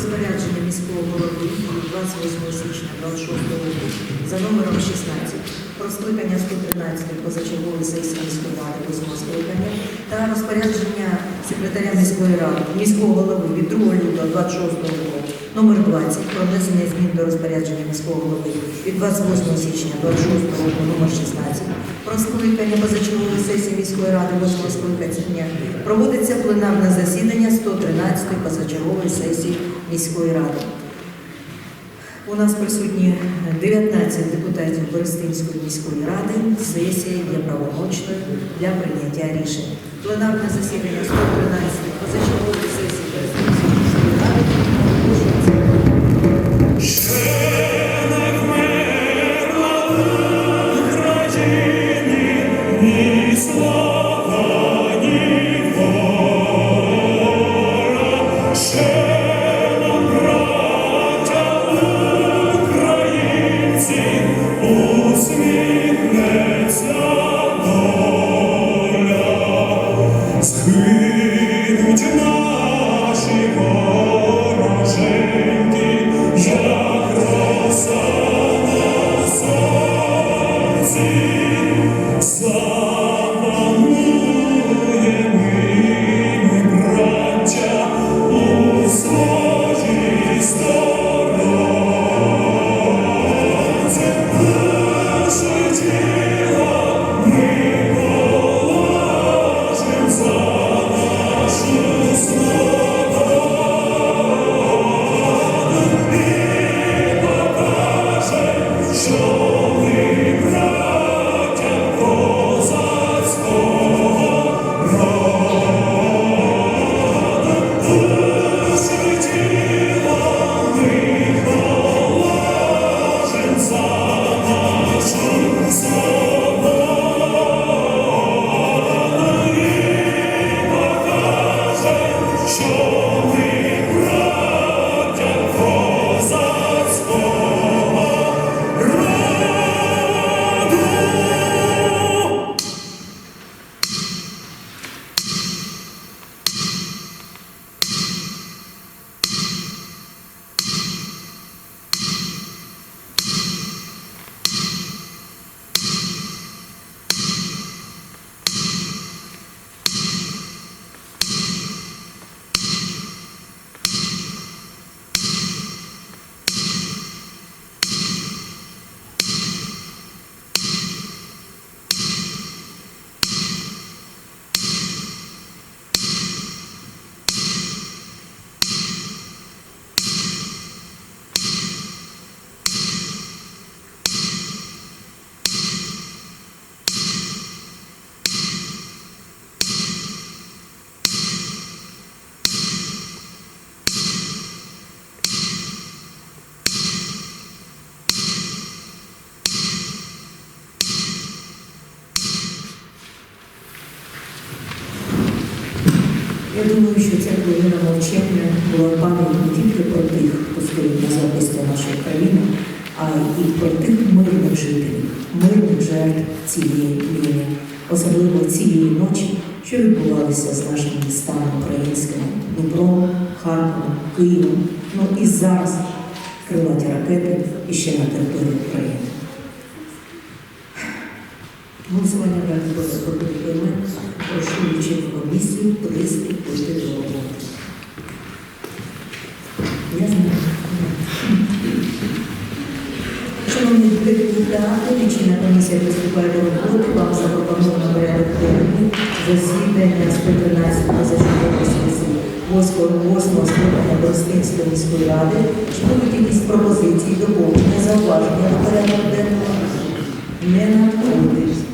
розпорядження міського голови від 28 січня 26 року за номером 16 про скликання 113 позачергової сесії міської ради 8 скликання та розпорядження секретаря міської ради міського голови від 2 лютого 26 року номер 20 про внесення змін до розпорядження міського голови від 28 січня 26 року номер 16 про скликання позачергової сесії міської ради 8 скликання. Проводиться пленарне засідання 113 позачергової сесії міської ради. У нас присутні 19 депутатів Берестинської міської ради. Сесія є правомочною для прийняття рішень. Пленарне засідання 113 позачергової сесії міської ради. Слава, Я думаю, що ця хвилина мовчання була пам'ять не тільки про тих, хто стоїть на захисті нашої країни, а й про тих мирних жителів, мирних жертв цієї війни, особливо цієї ночі, що відбувалося з нашими містами українськими Дніпром, Харковом, Києвом, ну і зараз крилаті ракети і ще на території України. Голосування буде проходити ми. Прошу комісію, туристів, пойти до роботи. Я знаю. Шановні депутати, лічильна комісія приступає до роботи. Вам запропоновано порядок денний засідання 113 позачергової сесії 8 скликання Боростинської міської ради. Чи будуть якісь пропозиції, доповнення, зауваження до порядку денного? Не надходить.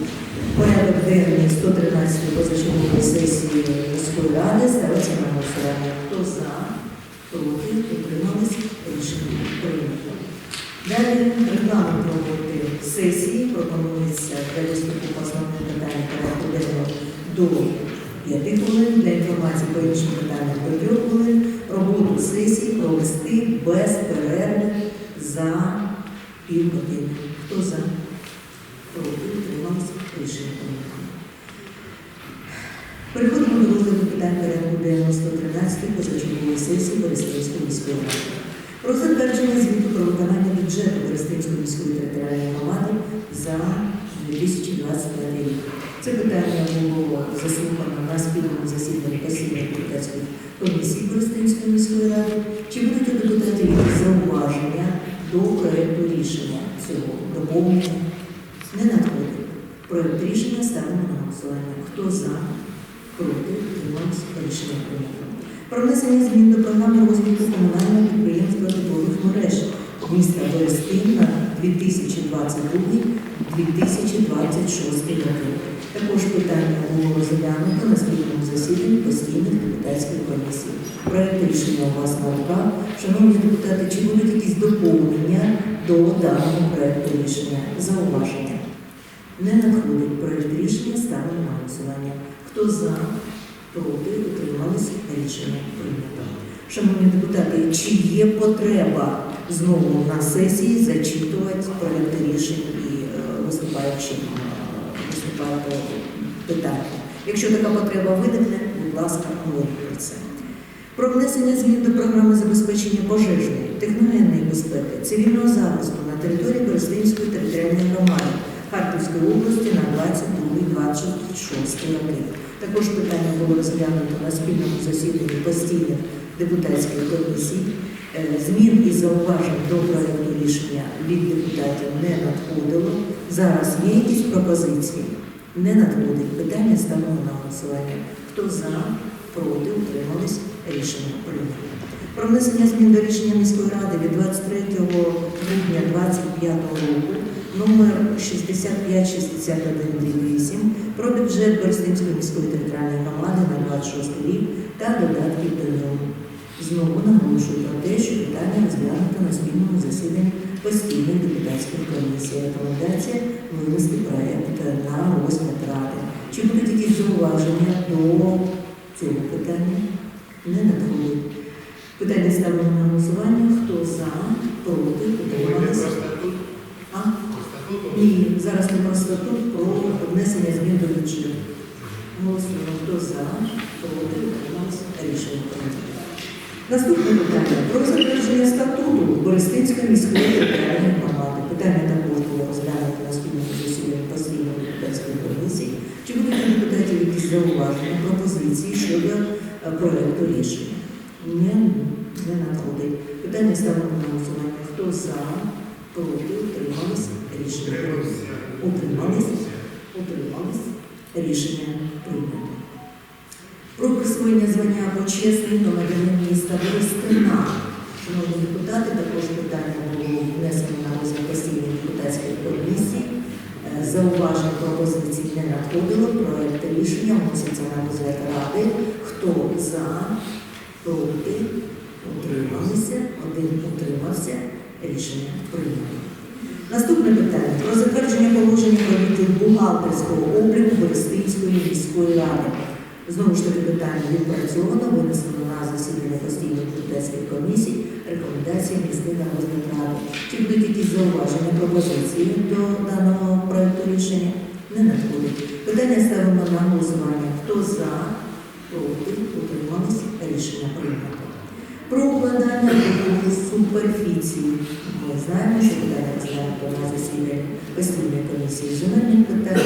Порядок денний 113 позачергової сесії міської ради ставиться на голосування. Хто за, проти, утрималися, рішення прийнято. Далі регламент роботи сесії пропонується для виступу по основним порядку денного до 5 хвилин, для інформації по іншим питанням до 3 хвилин, роботу сесії провести без перерви за півгодини. Хто за? Проти, утрималися, рішення прийнято. Переходимо до розгляду питань порядку денного 113 позачергової сесії Бориспільської міської ради. Про затвердження звіту про виконання бюджету Берестинської міської територіальної громади за 2025 рік. Це питання було заслухано на спільному засіданні постійної депутатської комісії Берестинської міської ради. Чи будуть у депутатів зауваження до проекту рішення цього доповнення? Не надходить. Проект рішення ставимо на голосування. Хто за, проти, утримався, рішення прийнято. Про внесення змін до програми розвитку комунального підприємства теплових мереж міста Берестин на 2022-2026 роки. Також питання було розглянуто на спільному засіданні постійних депутатських комісій. Проект рішення у вас на руках. Шановні депутати, чи будуть якісь доповнення до даного проекту рішення? Зауваження? Не надходить проект рішення, ставимо на голосування. Хто за, проти, утрималися, рішення прийнято. Шановні депутати, чи є потреба знову на сесії зачитувати проекти рішень і е, виступаючим е, виступати питання? Якщо така потреба виникне, будь ласка, говоріть про це. Про внесення змін до програми забезпечення пожежної, техногенної безпеки, цивільного захисту на території Берестинської територіальної громади Харківської області на 22-26 роки. Також питання було розглянуто на спільному засіданні постійних депутатських комісій. Е, Змін і зауважень до проекту рішення від депутатів не надходило. Зараз є якісь пропозиції? Не надходить. Питання ставимо на голосування. Хто за, проти, утримались, рішення прийнято. Про внесення змін до рішення міської ради від 23 грудня 2025 року номер 6561 про бюджет Берестинської міської територіальної громади на 26 рік та додатків до нього. Знову наголошую про те, що питання розглянуто на спільному засіданні постійних депутатських комісій. Рекомендація винести проект на розгляд ради. Чи будуть якісь зауваження до цього питання? Не надходить. Питання ставимо на голосування. Хто за, проти, утрималися? Ні, зараз не про статут, про внесення змін до бюджету. Голосуємо, хто за, проти, утрималися, рішення. Наступне питання про затвердження статуту Бористинської міської територіальної громади. Питання також було розглянуто на спільному постійної депутатської комісії. Чи будуть у депутатів якісь зауваження, пропозиції щодо е, проекту рішення? Не, не надходить. Питання ставимо на голосування. Хто за, проти, утримались, рішення прийнято. Утримались, рішення прийнято. Про присвоєння звання почесний громадянин міста Берестина. Шановні депутати, також питання було внесено на розгляд постійної депутатської комісії. Е, Зауважень пропозицій не надходило. Проект рішення вноситься на розгляд ради. Хто за, проти, утрималися, один утримався. Рішення прийнято. Наступне питання про затвердження положення відділ бухгалтерського обліку Берестинської міської ради. Знову ж таки питання відпрацьовано, винесено на засідання постійних депутатських комісій, рекомендації внести на ради. Чи будуть якісь зауваження, пропозиції до даного проекту рішення? Не надходить. Питання ставимо на голосування. Хто за, проти, утримались, рішення прийнято. Про укладання суперфіції. Ми знаємо, що питання розглянуто на засіданні постійної комісії з земельних питань.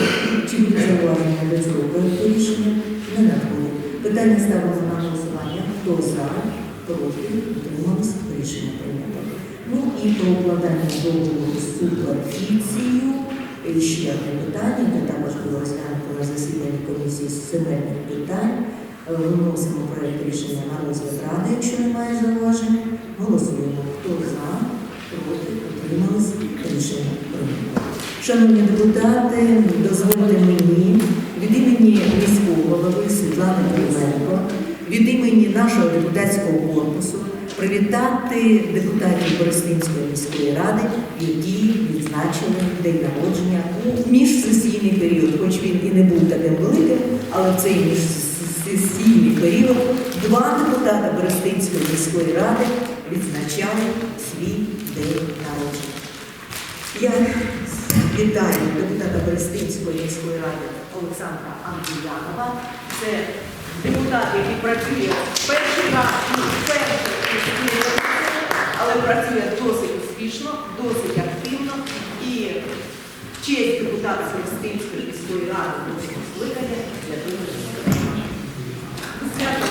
Чи буде зауваження до цього проекту рішення? Не надходить. Питання ставимо на голосування. Хто за, проти, утримались, рішення прийнято. Ну і про укладання договору з суперфіцією. І ще одне питання, яке також було розглянуто на засіданні комісії з земельних питань. Виносимо проект рішення на розгляд ради, якщо немає зауважень. Голосуємо. Хто за, проти, утримались, рішення прийнято. Шановні депутати, дозвольте мені від імені міського голови Світлани Кириленко, від імені нашого депутатського корпусу привітати депутатів Борисинської міської ради, які відзначили день народження у міжсесійний період, хоч він і не був таким великим, але в цей міжсесійний період два депутати Борисинської міської ради відзначали свій день народження. Я вітаю депутата Берестинської міської ради Олександра Андріянова. Це депутат, який працює перший раз і вперше але працює досить успішно, досить активно і честь депутата Христинської міської ради восьмого скликання я думаю, що Дякую.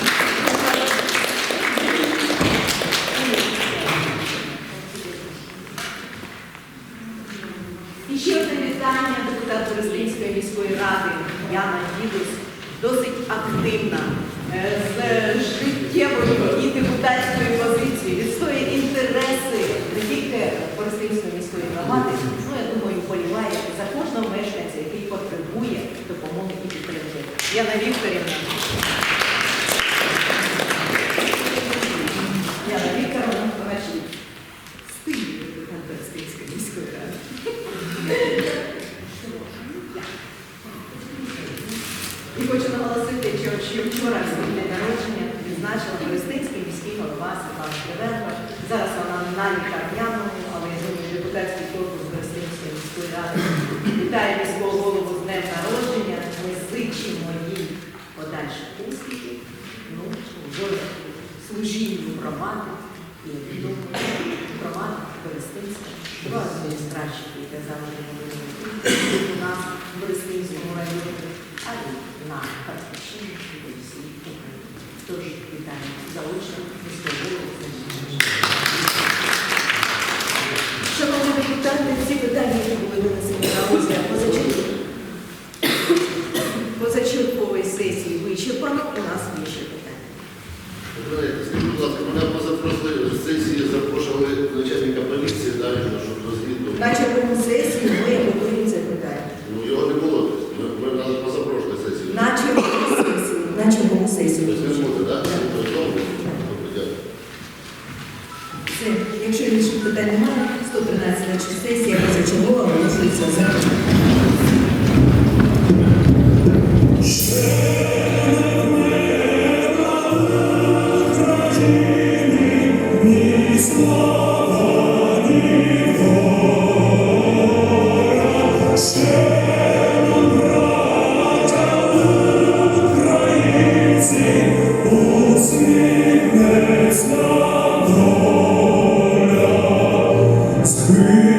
І ще одне вітання депутат Берестинської міської ради Яна Дідус, досить активна, е, з життєвою і депутатською позицією, відстоює інтереси не тільки Берестинської міської громади, ну я думаю, вболіває за кожного мешканця, який потребує допомоги і підтримки. Яна Вікторівна. Яна Вікторівна, ваші депутат міської ради. Що, вчора день народження відзначила Берестинський міський голова Світлана Кривенко. Зараз вона на лікарняному, але я думаю, депутатський корпус Берестинської міської ради вітає міського голову з днем народження. Ми зичимо їй подальших успіхів, ну, в служінню громади і громада Берестинська, два адміністрації, яке завжди у нас в Берестинському районі, а на Харківщині і всій Україні. Тож вітаємо заочно міського голову. Spirit.